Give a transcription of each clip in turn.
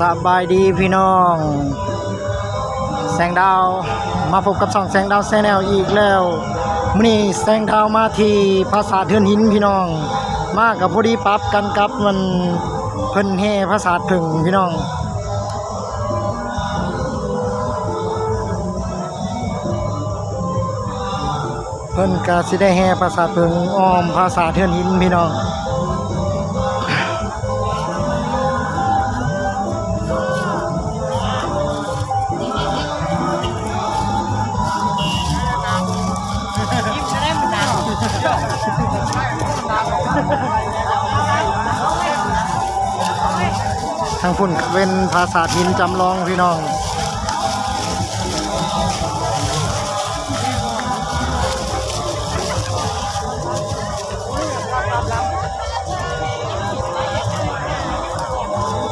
สบายดีพี่น้อง แสงดาวมาพบกับช่องแสงดาวแซนแนลอีกแล้วมื้อนี้แสงดาวมาที่ภาษาเทือนหินพี่น้อง มากับพอดีปรับกันกับมันเพิ่นแห่ภาษาถึงพี่น้องเพิ่นก็สิได้แห่ภาษาถึงอ้อมภาษาเทือนหินพี่น้อง ทางพุ่นก็เป็นภาษาหินจำลองพี่น้อง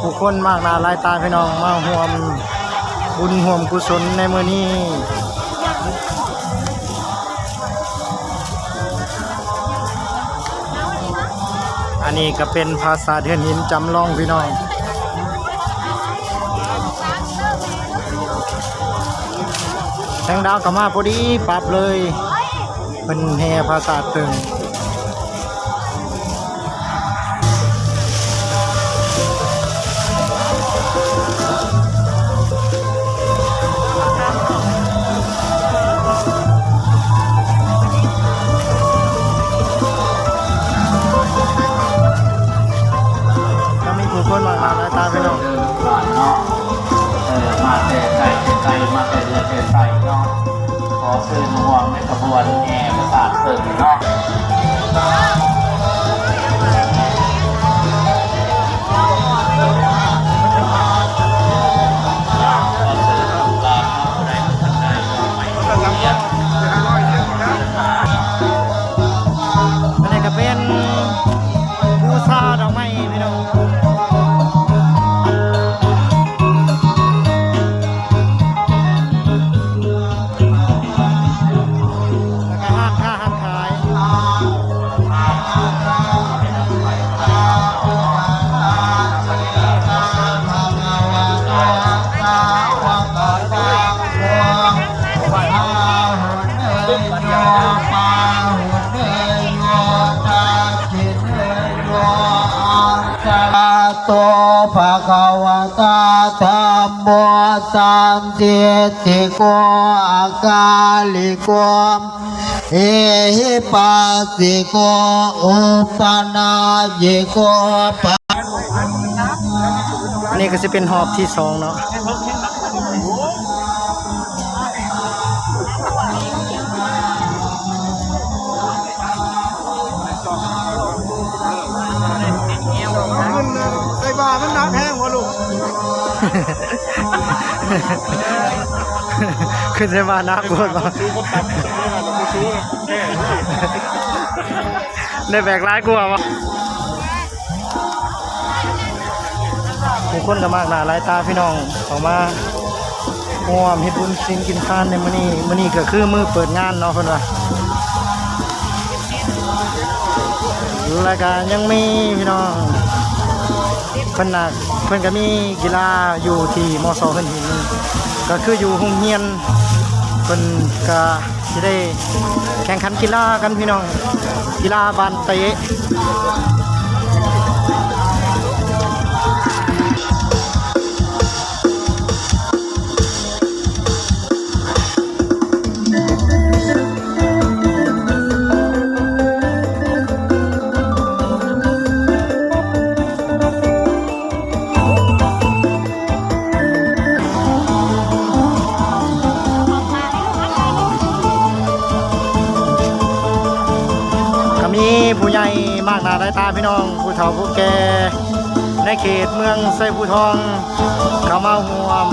ผู้คนมากหนาหลายตาพี่น้องมาห่วมบุญห่วมกุศลในมือนี้อันนี้ก็เป็นภาษาเทือนหินจำลองพี่น้อง งดาวก็มาพอดีปรับเลยเป็นแห่ภาษาถึง วนแอร์ประสาทเสริมเนาะ โตภะคะวะตาธัมโมสันติติโกอาคาลิโกเอหิปัสสิโกอุปนายิโกปะอันนี้ก็จะเป็นหอบที่สองเนาะ ใส่ามันน้ำแห้งวะลูกขึ้นได้มานักบวชมาได้แบกร้ายกลัววะผู้คนก็มากหน้าหลายตาพี่น้องเขามาห่วมเฮ็ดบุญสิ่งกินทานในมื้อนี้มื้อนี้ก็คือมื้อเปิดงานเนาะเพิ่นว่าแล้วก็ยังมีพี่น้อง เพิ่นน่ะเพิ่นก็มีกีฬาอยู่ที่มศเพิ่นหินก็คืออยู่โรงเรียนเพิ่นก็จะได้แข่งขันกีฬากันพี่น้องกีฬาบานเตะ ใหญ่มากหน้าหลายตาพี่น้องผู้เฒ่าผู้แก่ในเขตเมืองไซผู้ทองเขามาห่วม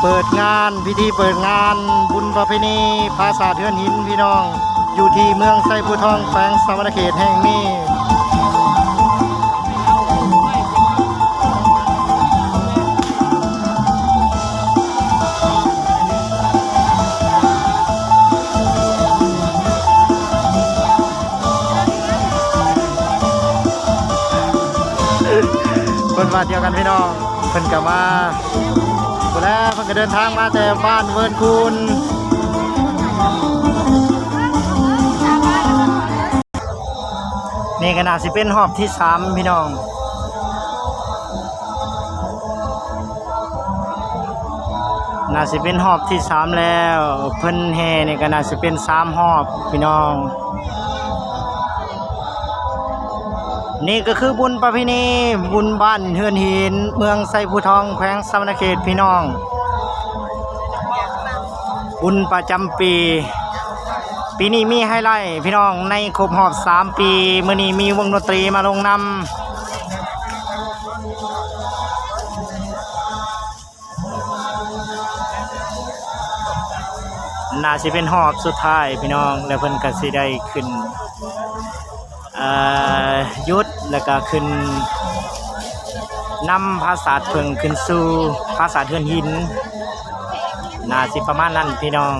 เปิดงานพิธีเปิดงานบุญประเพณีภาษาเทือนหินพี่น้อง อยู่ที่เมืองไซผู้ทองแฝงสมรรณเขตแห่งนี้ คนบ้าเดียวกันพี่น้องเพิ่นก็มาพุ่นแล้วเพิ่นก็เดินทางมาแต่บ้านเวิร์นคูนนี่ก็น่าสิเป็นหอบที่สามพี่น้องน่าสิเป็นหอบที่สามแล้ว เพิ่นแห่นี่ก็น่าสิเป็นสามหอบพี่น้อง นี่ก็คือบุญประเพณีบุญบ้านเฮือนหิน เมืองไซภูทองแขวงสมณเขตพี่น้อง บุญประจำปี ปีนี้มีไฮไลท์พี่น้องในครบหอบสามปีมื่อนี้มีวงดนตรีมาลงนำน่าสิเป็นหอบสุดท้ายพี่น้อง แล้วเพิ่นก็สิได้ขึ้น ยุดแล้วก็ขึ้นนำภาษาเพิ่งขึ้นสู่ภาษาเทือนหินน่าสิประมาณนั้นพี่น้อง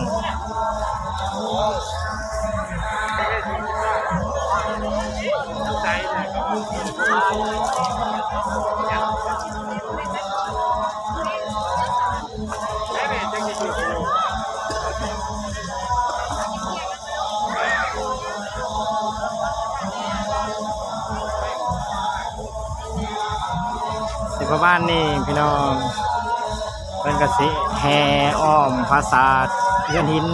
ประมาณนี้พี่น้องเพิ่นก็สิแห่อ้อมภาษาเรือนหิน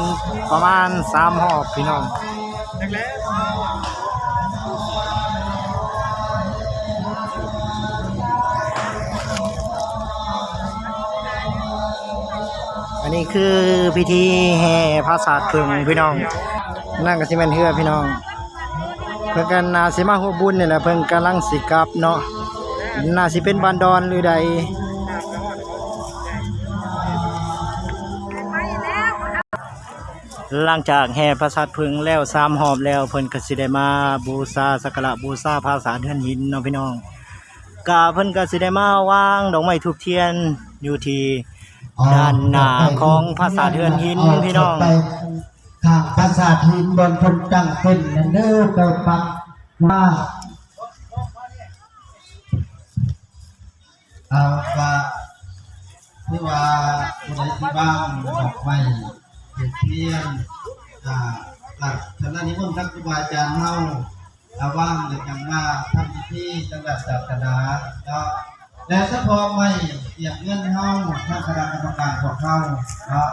ประมาณสามหอบพี่น้องอันนี้คือพิธีแห่ภาษาถึงพี่น้อง นั่งกับสิแมนเฮือพี่น้อง เพิ่นกันนาสิมาหัวบุญเนี่แหละเพิ่นกำลังสิกับเนาะ น่าสิเป็นบานดอนหรือใดหลังจากแห่พระสัตว์พึงแล้วสามหอบแล้วเพิ่นก็สิได้มาบูชาสักการะบูชาภาษาเดือนหินเนาะพี่น้องกาเพิ่นก็สิได้มาวางดอกไม้ทูบเทียนอยู่ที่ด้านหน้าของภาษาเดือนหินพี่น้องทางภาษาหินบนคนตั้งเป็นนั่นเด้อไปฟังว่า เอาว่าที่ว่าคนใดที่บ้างดอกไม้เห็ดเทียนอ่าหลักสำนักนิมนต์ทักครูบาอาจารย์เฮาอาว่างเลยจังว่าทำพิธีจังหวัดศาสนาก็และสะพอไม่เสียบเงินเฮาทางคณะกรรมการของเฮาเนาะ